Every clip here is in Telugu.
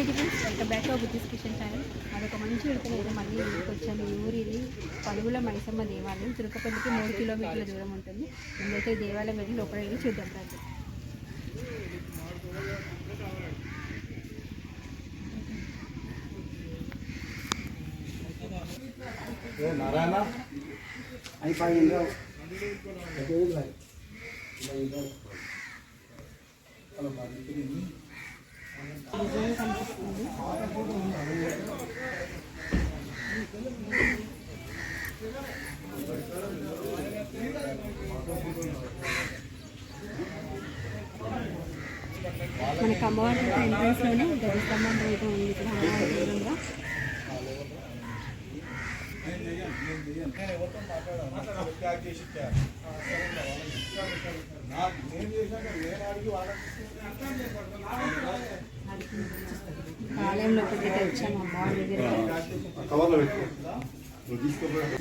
Hi friends welcome back to బుద్ధిస్ Kishan channel అదొక మంచి ఉడకలు అయితే మళ్ళీ ఇంటికి వచ్చాను ఈ ఊరు ఇది పలుగుల మైసమ్మ దేవాలయం. తిరుపతికి మూడు కిలోమీటర్ల దూరం ఉంటుంది. ముందైతే దేవాలయం వెళ్ళి లోపల వెళ్ళి చూద్దాం ఫ్రెండ్స్ నారాయణ? అయిపోయింది మనకు అమ్మవారి ఎంట్రన్స్లోనే గది స్తంభం అయితే ఉంది ఇక్కడ అమ్మవారి దూరంగా ఆలయం లోపలికి వచ్చాము అమ్మవారి దగ్గర కవర్లో పెట్టుకో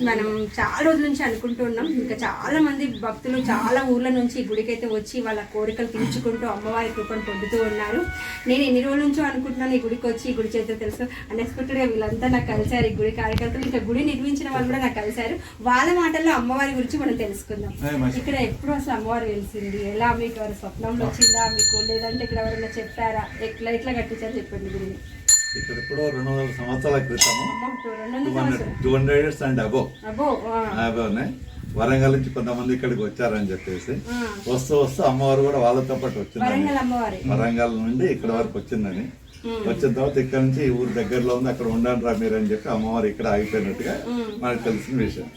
మనం చాలా రోజుల నుంచి అనుకుంటున్నాం ఇంకా చాలా మంది భక్తులు చాలా ఊర్ల నుంచి ఈ గుడికి అయితే వచ్చి వాళ్ళ కోరికలు తీర్చుకుంటూ అమ్మవారి కృపను పొందుతూ ఉన్నారు. నేను ఎన్ని రోజుల నుంచో అనుకుంటున్నాను ఈ గుడికి వచ్చి ఈ గుడి చేత తెలుసు. అన్ఎక్స్పెక్టెడ్గా వీళ్ళంతా నాకు కలిశారు ఈ గుడి కార్యకర్తలు. ఇంకా గుడి నిర్మించిన వాళ్ళు కూడా నాకు కలిశారు. వాళ్ళ మాటల్లో అమ్మవారి గురించి మనం తెలుసుకుందాం. ఇక్కడ ఎప్పుడు అసలు అమ్మవారు వెలిసింది? ఎలా మీకు ఎవరు స్వప్నంలో వచ్చిందా? మీకు లేదంటే ఇక్కడ ఎవరైనా చెప్పారా? ఎట్లా ఎట్లా కట్టించారు చెప్పండి గుడిని. ఇక్కడ ఎప్పుడో రెండు వందల సంవత్సరాల క్రితము టూ హండ్రెడ్ ఇయర్స్ అండ్ అబో అబ్బో ఆ, అబోనే వరంగల్ నుంచి కొంతమంది ఇక్కడికి వచ్చారని చెప్పేసి. వస్తూ వస్తూ అమ్మవారు కూడా వాళ్ళతో పాటు వచ్చిందని. వరంగల్ నుండి ఇక్కడ వరకు వచ్చిందని. వచ్చిన తర్వాత ఇక్కడ నుంచి ఊరు దగ్గరలో ఉంది అక్కడ ఉండండి రా మీరు అని చెప్పి అమ్మవారు ఇక్కడ ఆగిపోయినట్టుగా మనకు తెలిసిన విషయం.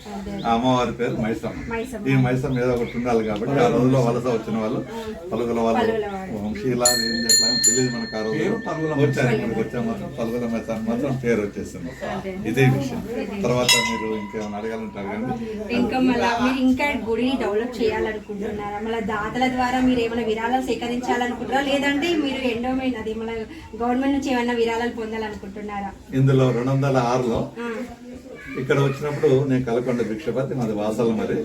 ఆ అమ్మవారి పేరు మైసమ్మ. ఈ మైసమ్మ ఏదో ఒకటి ఉండాలి కాబట్టి ఆ రోజుల్లో వలస వచ్చిన వాళ్ళు పలుగుల వాళ్ళు పలుగుల వాళ్ళు. వంశీలా ఏం ఎట్లా తెలియదు మనకు ఆ రోజు. వచ్చారు ఇక్కడికి వచ్చా మాత్రం పలుగుల మైసమ్మ మాత్రం పేరు వచ్చేసింది. ఇదే విషయం. తర్వాత మీరు ఇంకేమైనా అడగాలంటే అడగండి ఇంకా మళ్ళీ మీరు ఇంకా గుడిని డెవలప్ చేయాలనుకుంటున్నారా? మళ్ళీ దాతల ద్వారా మీరు ఏమైనా విరాళాలు సేకరించాలనుకుంటున్నారా? లేదంటే మీరు ఎండోమెంట్ అది మన గవర్నమెంట్ నుంచి ఏమైనా విరాళాలు పొందాలనుకుంటున్నారా? ఇందులో రెండు వందల ఆరులో ఇక్కడ వచ్చినప్పుడు నేను కలకొండ భిక్షపతి మాది వాసల మరి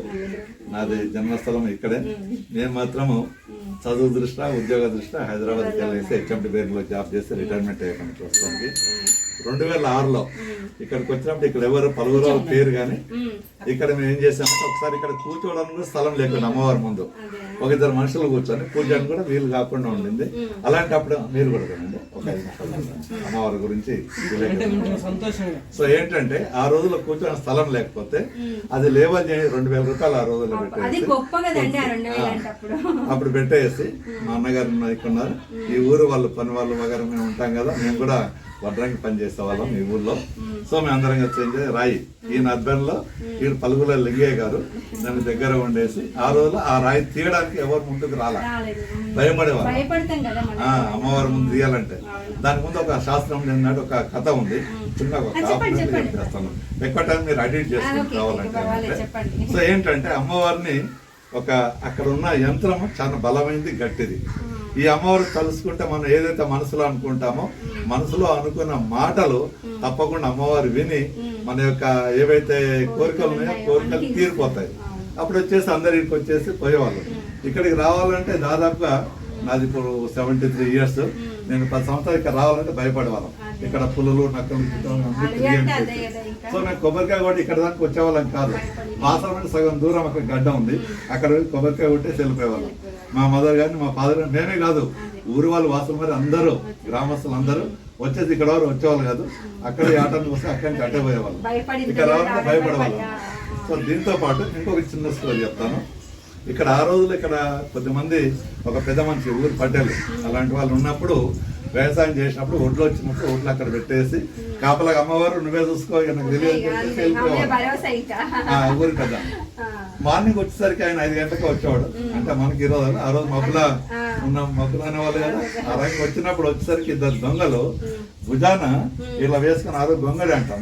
నాది జన్మస్థలం ఇక్కడే. నేను మాత్రము చదువు దృష్ట్యా ఉద్యోగ దృష్ట్యా హైదరాబాద్కి వెళ్ళేసి హెచ్ఎండి బేర్లో జాబ్ చేసి రిటైర్మెంట్ అయ్యాను ప్రస్తుతానికి రెండు వేల ఆరులో ఇక్కడికి వచ్చినప్పుడు ఇక్కడ ఎవరు పలువురు పేరు కానీ ఇక్కడ మేము ఏం చేసామంటే ఒకసారి ఇక్కడ కూర్చోవడానికి కూడా స్థలం లేకుండా అమ్మవారి ముందు. ఒక ఇద్దరు మనుషులు కూర్చొని పూజానికి కూడా వీలు కాకుండా ఉండింది. అలాంటప్పుడు మీరు కూడా ఒక. అమ్మవారి గురించి. సో ఏంటంటే ఆ రోజుల్లో కూర్చొని స్థలం లేకపోతే అది లేవల్ చేసి రెండు వేల రూపాయలు ఆ రోజుల్లో అది పెట్టేసి అప్పుడు అప్పుడు పెట్టేసి మా అన్నగారు ఇక్కడ ఉన్నారు ఈ ఊరు వాళ్ళు పని వాళ్ళు వగర మేము ఉంటాం కదా మేము కూడా వడ్రంగి పని చేసే వాళ్ళం ఈ ఊర్లో. సో మేము అందరం చేయాలి? రాయి. ఈయన అద్దంలో ఈయన పలుగుల లింగయ్య గారు దాని దగ్గర ఉండేసి ఆ రోజులో ఆ రాయి తీయడానికి ఎవరు ముందుకు రాలా. భయపడేవారు అమ్మవారి ముందు తీయాలంటే. దాని ముందు ఒక శాస్త్రం ఏంటంటే ఒక కథ ఉంది. చిన్న ఒక. చేస్తాను. ఎక్కువ టైం మీరు అడిట్ చేసుకుని కావాలంటే. సో ఏంటంటే అమ్మవారిని ఒక అక్కడ ఉన్న యంత్రం చాలా బలమైనది గట్టిది. ఈ అమ్మవారు కలుసుకుంటే మనం ఏదైతే మనసులో అనుకుంటామో మనసులో అనుకున్న మాటలు తప్పకుండా అమ్మవారు విని మన యొక్క ఏవైతే కోరికలు ఉన్నాయో కోరికలు తీరిపోతాయి. అప్పుడు వచ్చేసి అందరికి వచ్చేసి పోయేవాళ్ళు. ఇక్కడికి రావాలంటే దాదాపుగా నాది ఇప్పుడు సెవెంటీ త్రీ ఇయర్స్ నేను పది సంవత్సరాలు ఇక్కడ రావాలంటే భయపడేవాళ్ళం. ఇక్కడ పులులు నక్కలు. సో మేము కొబ్బరికాయ కొట్టి ఇక్కడ దాకా వచ్చేవాళ్ళం కాదు. అంటే సగం దూరం అక్కడ గడ్డ ఉంది. అక్కడ కొబ్బరికాయ కొట్టేసి వెళ్ళిపోయేవాళ్ళం. మా మదర్ గారిని మా ఫాదర్ గారిని మేమే కాదు ఊరి వాళ్ళు వాసం మరి అందరూ గ్రామస్తులు అందరూ వచ్చేసి ఇక్కడ వారు వచ్చేవాళ్ళు కాదు. అక్కడ ఈ ఆటను వస్తే అక్కడి నుంచి అట్టే పోయేవాళ్ళు. ఇక్కడ రావాలంటే భయపడేవాళ్ళం. భయ. సో దీంతో పాటు ఇంకొక చిన్న స్టోరీ చెప్తాను. ఇక్కడ ఆ రోజులు ఇక్కడ కొద్దిమంది ఒక పెద్ద మనిషి ఊరు పట్టేలు అలాంటి వాళ్ళు ఉన్నప్పుడు వ్యవసాయం చేసినప్పుడు ఒడ్లు వచ్చినప్పుడు ఒడ్లు అక్కడ పెట్టేసి కాపలాగా అమ్మవారు నువ్వే చూసుకో నాకు తెలియదు ఊరి పెద్ద మార్నింగ్ వచ్చేసరికి ఆయన ఐదు గంటలకు వచ్చేవాడు. అంటే మనకి ఈ రోజు ఆ రోజు మబ్బుల ఉన్న మబ్బులు అనేవాళ్ళు కదా. ఆ రంగు వచ్చినప్పుడు వచ్చేసరికి ఇద్దరు దొంగలు భుజాన ఇలా వేసుకుని ఆ రోజు గొంగడి అంటాం.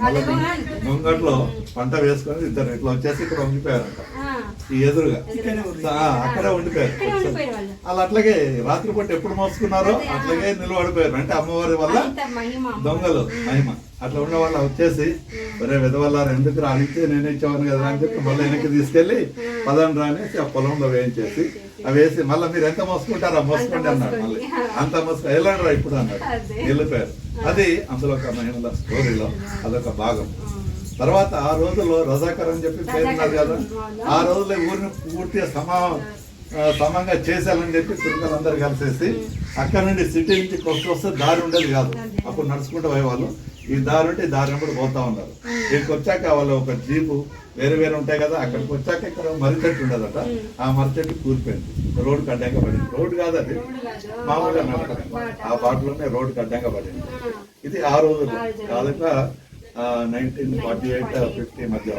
గొంగట్లో పంట వేసుకొని ఇద్దరు ఇట్లా వచ్చేసి ఇక్కడ వంగిపోయారంట ఎదురుగా. అక్కడే ఉండిపోయారు. వాళ్ళు. అట్లాగే రాత్రిపూట ఎప్పుడు మోసుకున్నారో అట్లాగే నిలబడిపోయారు. అంటే అమ్మవారి వల్ల దొంగలు మహిమ. అట్లా ఉన్న వాళ్ళు వచ్చేసి ఒరే విధవల్లారు ఎందుకు రా? అడిగితే నేను ఇచ్చేవాను కదా అని చెప్పి మళ్ళీ వెనక్కి తీసుకెళ్ళి పదండి రా అనేసి ఆ పొలంలో వేయించేసి అవి వేసి మళ్ళీ మీరు ఎంత మోసుకుంటారా మోసుకోండి అన్నాడు మళ్ళీ. అంత మోసుకో వెళ్ళండి రా ఇప్పుడు అన్నాడు. అదే. వెళ్ళిపోయారు. అది అందులో ఒక మహిళల స్టోరీలో అదొక భాగం. తర్వాత ఆ రోజుల్లో రజాకర్ అని చెప్పి పేరు ఉన్నది కదా. ఆ రోజుల్లో ఊరిని పూర్తిగా సమా సమంగా చేసేయాలని చెప్పి తిరుమలందరూ కలిసేసి అక్కడ నుండి సిటీ నుంచి కొత్త వస్తే దారి ఉండేది కాదు. అప్పుడు నడుచుకుంటూ పోయేవాళ్ళు. ఈ దారి ఉంటే దారి వెంబడి పోతా ఉన్నారు. ఇక్కడికి వచ్చాక వాళ్ళు ఒక జీపు వేరే వేరే ఉంటాయి కదా అక్కడికి వచ్చాక ఇక్కడ మర్రి చెట్టు ఉండదట. ఆ మర్రి చెట్టు కూలిపోయింది. రోడ్డు కడ్డంగా పడింది. రోడ్డు కాదు అది. మామూలుగా ఆ బాటలోనే రోడ్డు కడ్డంగా పడింది. ఇది ఆ రోజుల్లో. దాదాపు నైన్టీన్ ఫార్టీ ఎయిట్ ఫిఫ్టీ మధ్య.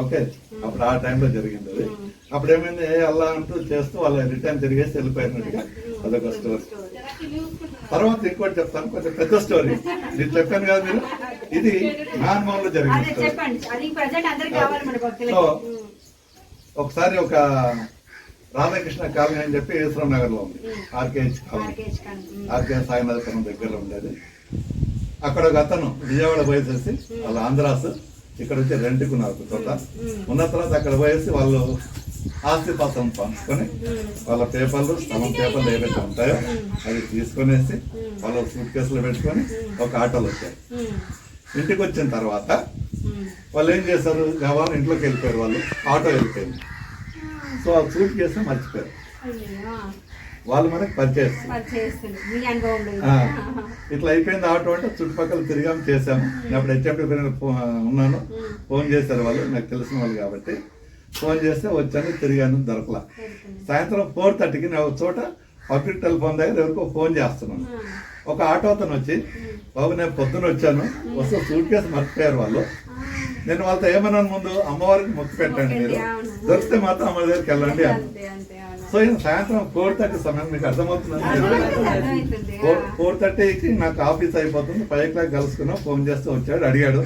ఓకే. అప్పుడు ఆ టైంలో జరిగింది అది. అప్పుడు ఏమైంది అలా అంటూ చేస్తూ వాళ్ళ రిటర్న్ తిరిగేసి వెళ్ళిపోయినట్టుగా అదొక స్టోరీ తర్వాత ఇంకోటి చెప్తాను కొంచెం పెద్ద స్టోరీ నేను చెప్పాను కదా మీరు? ఇది మన భక్తులకి. సో ఒకసారి ఒక రాధాకృష్ణ కాలనీ అని చెప్పి ఈశ్వరం నగర్లో ఉంది ఆర్కేహెచ్ కాలనీ. ఆర్కే సాయినాథపురం దగ్గరలో ఉండేది. అక్కడ ఒక అతను విజయవాడ పోయేసేసి వాళ్ళ ఆంధ్రాస్ ఇక్కడ వచ్చి రెంట్కి ఉన్నారు చోట ఉన్న తర్వాత అక్కడ పోయేసి వాళ్ళు ఆస్తి పాత్రం పంచుకొని వాళ్ళ పేపర్లు స్థలం పేపర్లు ఏవైతే ఉంటాయో అవి తీసుకొనేసి వాళ్ళ సూట్ కేసులు పెట్టుకొని ఒక ఆటోలో వచ్చారు. ఇంటికి వచ్చిన తర్వాత. వాళ్ళు ఏం చేశారు? గవాలు ఇంట్లోకి వెళ్ళిపోయారు వాళ్ళు. ఆటో వెళ్ళిపోయింది. సో ఆ సూట్ కేసు మర్చిపోయారు. వాళ్ళు మనకి పరిచయం. ఆ, ఇట్లా అయిపోయింది ఆటో అంటే చుట్టుపక్కల తిరిగాము చేసాము నేను అప్పుడు హెచ్ఎండి ఉన్నాను. ఫోన్ చేశారు వాళ్ళు నాకు తెలిసిన వాళ్ళు కాబట్టి. ఫోన్ చేస్తే వచ్చాను తిరిగాను దొరకలా. సాయంత్రం ఫోర్ థర్టీకి నేను ఒక చోట పబ్లిక్ టెలిఫోన్ దగ్గర ఎవరికో ఫోన్ చేస్తున్నాను. ఒక ఆటో అతను వచ్చి బాబు నేను పొద్దున వచ్చాను. వస్తే సూట్ కేసు మర్చిపోయారు వాళ్ళు. నేను వాళ్ళతో ఏమన్నాను ముందు? అమ్మవారికి మొక్కు పెట్టండి మీరు. దొరికితే మాత్రం అమ్మ దగ్గరికి వెళ్ళండి. సో ఈయన సాయంత్రం ఫోర్ థర్టీ సమయం మీకు అర్థమవుతుంది. ఫోర్ ఫోర్ థర్టీకి నాకు ఆఫీస్ అయిపోతుంది. ఫైవ్ ఓ క్లాక్ కలుసుకున్నాం. ఫోన్ చేస్తే వచ్చాడు అడిగాడు.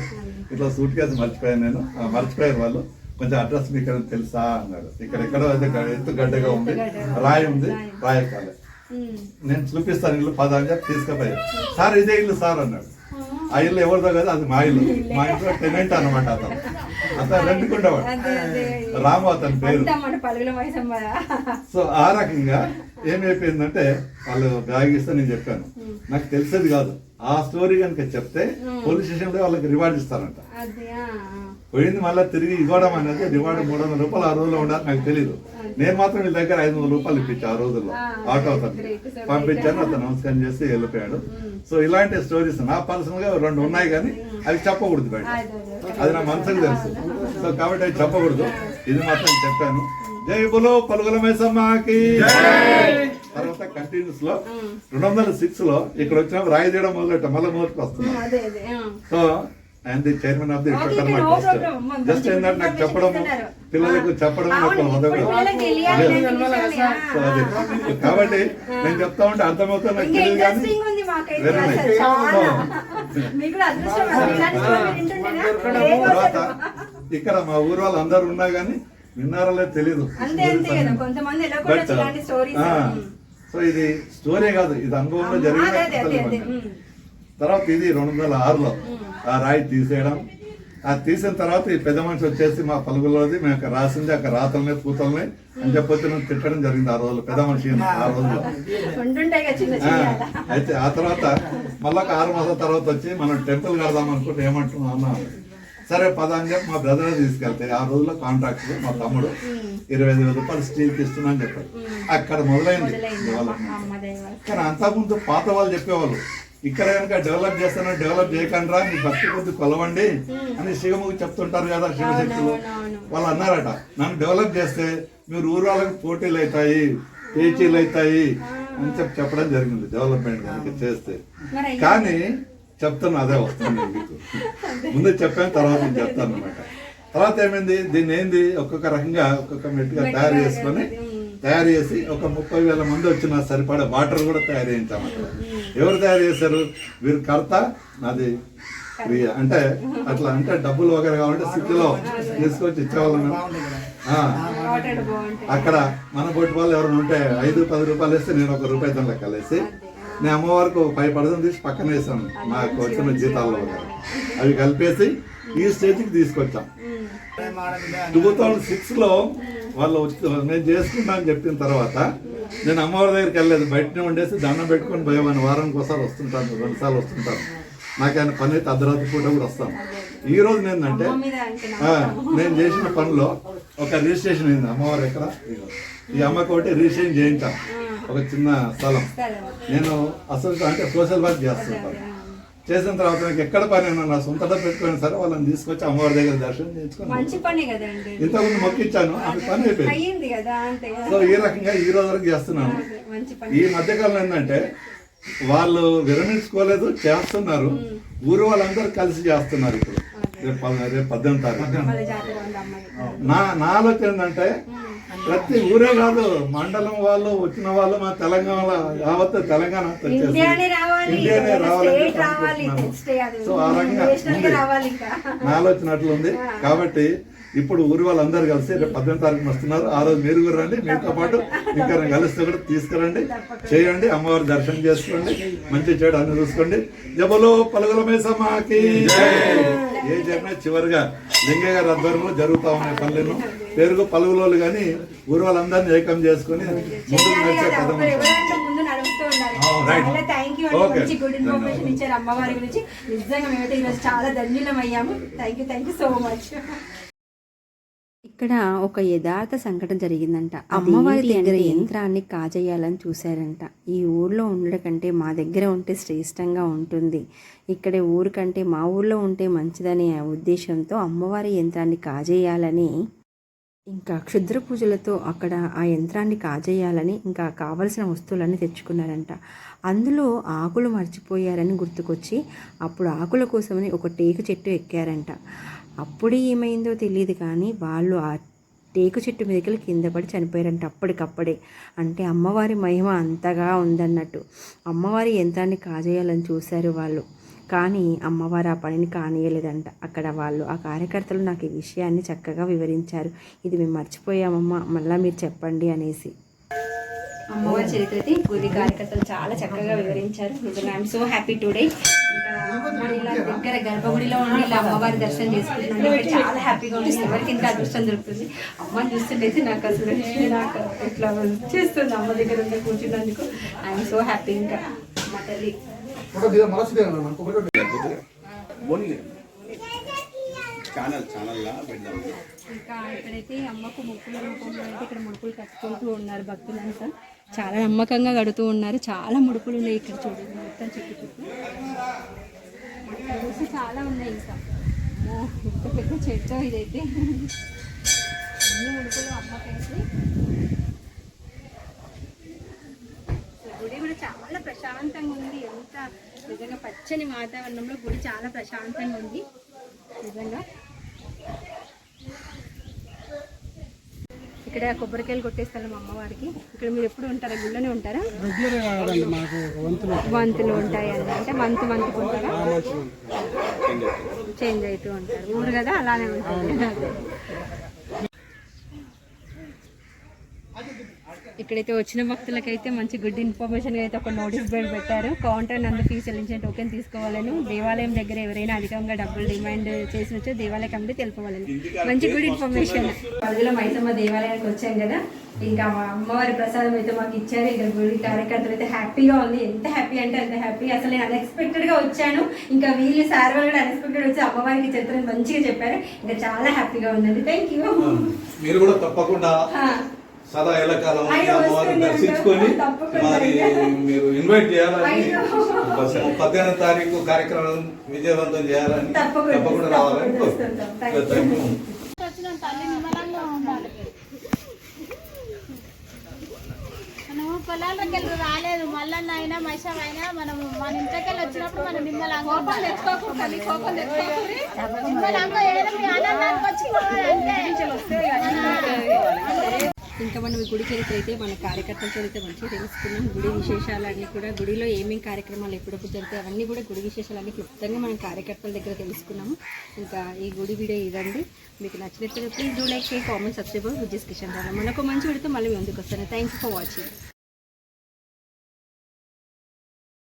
ఇట్లా సూట్ కేసు మర్చిపోయాను నేను. మర్చిపోయారు వాళ్ళు. కొంచెం అడ్రస్ మీకు తెలుసా అన్నాడు. ఇక్కడ ఎక్కడో ఎత్తు గడ్డగా ఉంది. రాయి ఉంది. రాయి. కాలే ఉమ్. నేను చూపిస్తాను ఇల్లు పద అని చెప్పి తీసుకుపోయాడు సార్ ఇదే ఇల్లు సార్ అన్నాడు. ఆ ఇల్లు ఎవరిదో కదా అది మా ఇల్లు. మా ఇంట్లో టెనెంట్ అనమాట అతను. అతను రెండుకుండేవాడు రాము అతని పేరు. సో ఆ రకంగా ఏమైపోయిందంటే వాళ్ళు బ్యాగ్ ఇస్తే నేను చెప్పాను. నాకు తెలిసేది కాదు. ఆ స్టోరీ కనుక చెప్తే పోలీస్ స్టేషన్లో వాళ్ళకి రివార్డ్ ఇస్తారంట. పోయింది మళ్ళీ తిరిగి ఇవ్వడం అనేది రివార్డ్ మూడు వందల రూపాయలు ఆ రోజుల్లో ఉండాలి నాకు తెలియదు నేను మాత్రం వీళ్ళ దగ్గర ఐదు వందల రూపాయలు ఇప్పించా ఆ రోజుల్లో. ఆటో అతను పంపించాను అతను నమస్కారం చేసి వెళ్ళిపోయాడు. సో ఇలాంటి స్టోరీస్ నా పర్సనల్గా రెండు ఉన్నాయి కానీ అవి చెప్పకూడదు బయట. అదే నా మనసుకు తెలుసు. సో కాబట్టి అది చెప్పకూడదు. ఇది మాత్రం చెప్పాను. జై బులో పలుగుల మైసమ్మకి. తర్వాత కంటిన్యూస్లో రెండు వందల సిక్స్లో ఇక్కడ వచ్చినప్పుడు రాయి తీయడం మొదలెట్ట మళ్ళీ వస్తున్నాం. అదే ఆ. So I'm the chairman of the. మంచి జస్ట్ ఏంటంటే నాకు చెప్పడం. పిల్లలకు. చెప్పడం నాకు మొదలు కాబట్టి నేను చెప్తా ఉంటే అర్థమవుతా నాకు తెలియదు కానీ? ఏ తర్వాత ఇక్కడ మా ఊరు వాళ్ళు అందరు ఉన్నా కానీ విన్నారో లేదో తెలీదు. అంతే అంతే కదా. కొంతమంది ఎలా కూడా బట్ ఇలాంటి స్టోరీస్ సో ఇది స్టోరీ కాదు. ఇది అనుభవంలో అదే తర్వాత ఇది రెండు వందల ఆరులో ఆ రాయి తీసేయడం. ఆ తీసిన తర్వాత ఈ పెద్ద మనిషి వచ్చేసి మా పలుగులోది మేము అక్కడ రాసింది అక్కడ రాతల్ని పూతల్ని అని చెప్పొచ్చి నన్ను తిట్టడం జరిగింది ఆ రోజులు పెద్ద మనిషి ఆ రోజులో ఉంటుంటాయి కదా చిన్న ఆ, చిన్న అయితే ఆ తర్వాత మళ్ళీ ఒక ఆరు మాసాల తర్వాత వచ్చి మనం టెంపుల్ కడదాం అనుకుంటే ఏమంటున్నాం అన్నా సరే పద అని చెప్పి మా బ్రదర్ తీసుకెళ్తే ఆ రోజుల్లో కాంట్రాక్ట్ మా తమ్ముడు ఇరవై ఐదు వేల రూపాయలు స్టీల్ ఇస్తున్నా అని చెప్పాడు. అక్కడ మొదలైంది కానీ అంతకుముందు పాత వాళ్ళు చెప్పేవాళ్ళు ఇక్కడ కనుక డెవలప్ చేస్తానో డెవలప్ చేయకండి మీ భక్తి కొద్ది కొలవండి అని శివముఖి చెప్తుంటారు కదా శివశక్తులు. వాళ్ళు అన్నారట నన్ను డెవలప్ చేస్తే మీరు ఊరు వాళ్ళకి పోటీలు అవుతాయి పేచీలు అవుతాయి అని చెప్పి చెప్పడం జరిగింది డెవలప్మెంట్ కనుక చేస్తే. కానీ చెప్తున్నా అదే వస్తుంది మీకు. ముందు చెప్పాను తర్వాత చెప్తాను అనమాట తర్వాత ఏమైంది? దీన్ని ఏంది? ఒక్కొక్క రకంగా ఒక్కొక్క మెట్టుగా తయారు చేసుకొని తయారు చేసి ఒక ముప్పై వేల మంది వచ్చిన సరిపడే వాటర్ కూడా తయారు చేయించాం అక్కడ ఎవరు తయారు చేశారు? వీరు కర్త? నాది క్రియ అంటే అట్లా అంటే డబ్బులు ఒకరు కావాలంటే సిటీలో తీసుకొచ్చి ఇచ్చేవాళ్ళం అక్కడ మన బొట్టు వాళ్ళు ఎవరైనా ఉంటే ఐదు పది రూపాయలు వేస్తే నేను ఒక రూపాయి దాని లెక్కలేసి నేను అమ్మవారికి పై ఫైవ్ పర్సెంట్ తీసి పక్కన వేసాను నాకు వచ్చిన జీతాల్లో అవి కలిపేసి ఈ స్టేజ్కి తీసుకొచ్చాం. టూ థౌజండ్ సిక్స్లో వాళ్ళు వచ్చి నేను చేసుకుంటా అని చెప్పిన తర్వాత నేను అమ్మవారి దగ్గరికి వెళ్ళలేదు. బయటనే ఉండేసి దండం పెట్టుకొని భయమని వారానికి ఒకసారి వస్తుంటాను రెండు సార్లు వస్తుంటాను. నాకు ఆయన పని అయితే అర్ధరాత్రి పూట కూడా వస్తాను. ఈ రోజు ఏంటంటే నేను చేసిన పనిలో ఒక రిజిస్ట్రేషన్ అయింది అమ్మవారు ఎక్కడ. ఈ అమ్మకి ఒకటి రిజిస్ట్రేషన్ చేయించాం ఒక చిన్న స్థలం. నేను అసలు అంటే సోషల్ వర్క్ చేస్తుంటాను. చేసిన తర్వాత నాకు ఎక్కడ పని నా సొంత డబ్బు పెట్టుకుని సరే వాళ్ళని తీసుకొచ్చి అమ్మవారి దగ్గర దర్శనం చేయించుకొని మంచి పని కదండి. ఇంతకుముందు మొక్కిచ్చాను అది పని అయిపోయింది. సో ఈ రకంగా ఈ రోజు వరకు చేస్తున్నాను. ఈ మధ్యకాలం ఏంటంటే వాళ్ళు విరమించుకోలేదు చేస్తున్నారు. ఊరు వాళ్ళందరూ కలిసి చేస్తున్నారు ఇప్పుడు. రేపు పద- రేపు పద్దెనిమిది తారీఖు. నా నా ఆలోచన ఏంటంటే ప్రతి ఊరే కాదు మండలం వాళ్ళు వచ్చిన వాళ్ళు మా తెలంగాణ యావత్ తెలంగాణ ఇండియానే రావాలి. సో ఆ రకంగా నా ఆలోచన అట్లుంది. కాబట్టి ఇప్పుడు ఊరి వాళ్ళందరూ కలిసి రేపు పద్దెనిమిది తారీఖున వస్తున్నారు. ఆ రోజు మీరు కూడా రండి మీతో పాటు ఇంకా కలిస్తే కూడా తీసుకురండి. చేయండి అమ్మవారి దర్శనం చేసుకోండి. మంచి చెడు అన్ని చూసుకోండి. జబలో పలుగుల మేసమాకి. ఏ జరిగినా చివరిగా లింగయ్య గారి ఆధ్వర్యంలో జరుగుతా ఉన్నాయి పనులను పెరుగు పలుగులోలు కానీ ఊరి వాళ్ళందరినీ ఏకం చేసుకుని ముందుకు నడిచే కథ. చాలా థ్యాంక్ యూ. మంచి గుడ్ ఇన్ఫర్మేషన్ ఇచ్చారు అమ్మవారి గురించి. నిజంగా మేమైతే ఈరోజు చాలా ధన్యులం అయ్యాము. Thank you thank you so much ఇక్కడ ఒక యథార్థ సంఘటన జరిగిందంట. అమ్మవారి దగ్గర యంత్రాన్ని కాజేయాలని చూశారంట. ఈ ఊర్లో ఉండడం కంటే మా దగ్గర ఉంటే శ్రేష్టంగా ఉంటుంది. ఇక్కడ ఊరు కంటే మా ఊర్లో ఉంటే మంచిదనే ఉద్దేశంతో అమ్మవారి యంత్రాన్ని కాజేయాలని ఇంకా క్షుద్ర పూజలతో అక్కడ ఆ యంత్రాన్ని కాజేయాలని ఇంకా కావలసిన వస్తువులన్నీ తెచ్చుకున్నారంట. అందులో ఆకులు మర్చిపోయారని గుర్తుకొచ్చి అప్పుడు ఆకుల కోసమని ఒక టేకు చెట్టు ఎక్కారంట. అప్పుడు ఏమైందో తెలియదు కానీ వాళ్ళు ఆ టేకు చెట్టు మీదకి కింద పడి చనిపోయారంట అప్పటికప్పుడే. అంటే అమ్మవారి మహిమ అంతగా ఉందన్నట్టు. అమ్మవారి యంత్రాన్ని కాజేయాలని చూశారు వాళ్ళు. కానీ అమ్మవారు ఆ పనిని కానియలేదంట. అక్కడ వాళ్ళు ఆ కార్యకర్తలు నాకు ఈ విషయాన్ని చక్కగా వివరించారు. ఇది మేము మర్చిపోయామమ్మా. మళ్ళీ మీరు చెప్పండి అనేసి. అమ్మవారి చరిత్రతి గుడి కార్యకర్తలు చాలా చక్కగా వివరించారు. నిజంగా ఐఎమ్ సో హ్యాపీ టుడే ఇంకా ఇలా దగ్గర గర్భగుడిలో ఉండి ఇలా అమ్మవారి దర్శనం చేసుకుంటున్నాను చాలా హ్యాపీగా ఉంది. ఎవరికి ఇంత అదృష్టం దొరుకుతుంది? అమ్మని చూస్తుంటే నాకు అసలు నాకు ఇట్లా చేస్తుంది అమ్మ దగ్గర ఉండి కూర్చున్నందుకు. ఐఎమ్ సో హ్యాపీ ఇంకా మా తల్లి. ఛానల్ ఛానల్లా పెడదాం ఇంకా ఇక్కడైతే అమ్మకు ముక్కుల రూపంలో అయితే ఇక్కడ ముడుపులు కట్టుకుంటూ ఉన్నారు భక్తులంతా. చాలా నమ్మకంగా కడుతూ ఉన్నారు. చాలా ముడుపులు ఉన్నాయి ఇక్కడ చూడండి మొత్తం చుట్టూ చుట్టూ ముడుపులు చాలా ఉన్నాయి ఇంకా. ఇంత పెద్ద చెట్టు ఇదైతే. అన్ని ముడుపులు అమ్మకైతే. గుడి కూడా చాలా ప్రశాంతంగా ఉంది. ఎంత నిజంగా పచ్చని వాతావరణంలో గుడి చాలా ప్రశాంతంగా ఉంది. నిజంగా. ఇక్కడ కొబ్బరికాయలు కొట్టే స్థలం అమ్మవారికి? ఇక్కడ మీరు ఎప్పుడు ఉంటారా? గుళ్ళోనే ఉంటారా? వంతులు ఉంటాయి. అంటే మంత్ మంత్ ఉంటారా? చేంజ్ అవుతూ ఉంటారు. ఊరు కదా అలానే ఉంటుంది. ఇక్కడైతే వచ్చిన భక్తులకైతే మంచి గుడ్ ఇన్ఫర్మేషన్ అయితే ఒక నోటీస్ బోర్డు పెట్టారు. కౌంటర్ నందు ఫీజు చెల్లించిన టోకెన్ తీసుకోవాలని. దేవాలయం దగ్గర ఎవరైనా అధికంగా డబ్బులు డిమాండ్ చేసినచ్చో దేవాలయ కమిటీ తెలుపవాలని. మంచి గుడ్ ఇన్ఫర్మేషన్. పదిలో మైసమ్మ దేవాలయానికి వచ్చాం కదా. ఇంకా మా అమ్మవారి ప్రసాదం అయితే మాకు ఇచ్చారు. ఇంకా గుడి కార్యకర్తలు అయితే హ్యాపీగా ఉంది. ఎంత హ్యాపీ అంటే అంత హ్యాపీ. అసలు నేను అన్ఎక్స్పెక్టెడ్గా వచ్చాను. ఇంకా వీళ్ళు సార్ వాళ్ళు కూడా అన్ఎక్స్పెక్టెడ్ వచ్చి అమ్మవారికి చిత్రం మంచిగా చెప్పారు. ఇంకా చాలా హ్యాపీగా ఉందండి థ్యాంక్ యూ మీరు కూడా తప్పకుండా సదా ఎల్లకాలం అమ్మవారిని దర్శించుకొని మరి. మీరు ఇన్వైట్ చేయాలని. పద్దెనిమిది తారీఖు కార్యక్రమం విజయవంతం చేయాలని తప్పకుండా, రావాలని మనము పొలాల్లోకి వెళ్ళి రాలేదు మళ్ళా అయినా మైసం అయినా మనం మన ఇంట్లోకి వచ్చినప్పుడు మనం నిమ్మలంగా ఉండాలి. నిమ్మలంగా ఏదో మీ ఆనందానికి వచ్చి. ఇంకా మనం గుడి చరిత్ర అయితే మన కార్యకర్తలతో అయితే మంచిగా తెలుసుకున్నాం. గుడి విశేషాలన్నీ కూడా గుడిలో ఏమేమి కార్యక్రమాలు ఎప్పుడప్పుడు జరుగుతాయి అవన్నీ కూడా గుడి విశేషాలన్నీ క్లుప్తంగా మనం కార్యకర్తల దగ్గర తెలుసుకున్నాము. ఇంకా ఈ గుడి వీడియో ఇదండి. మీకు నచ్చినట్లయితే please do like share comment subscribe విజిస్ Kishan Rao మనకు మంచి వీడితో మళ్ళీ ముందుకు వస్తాను. Thank you for watching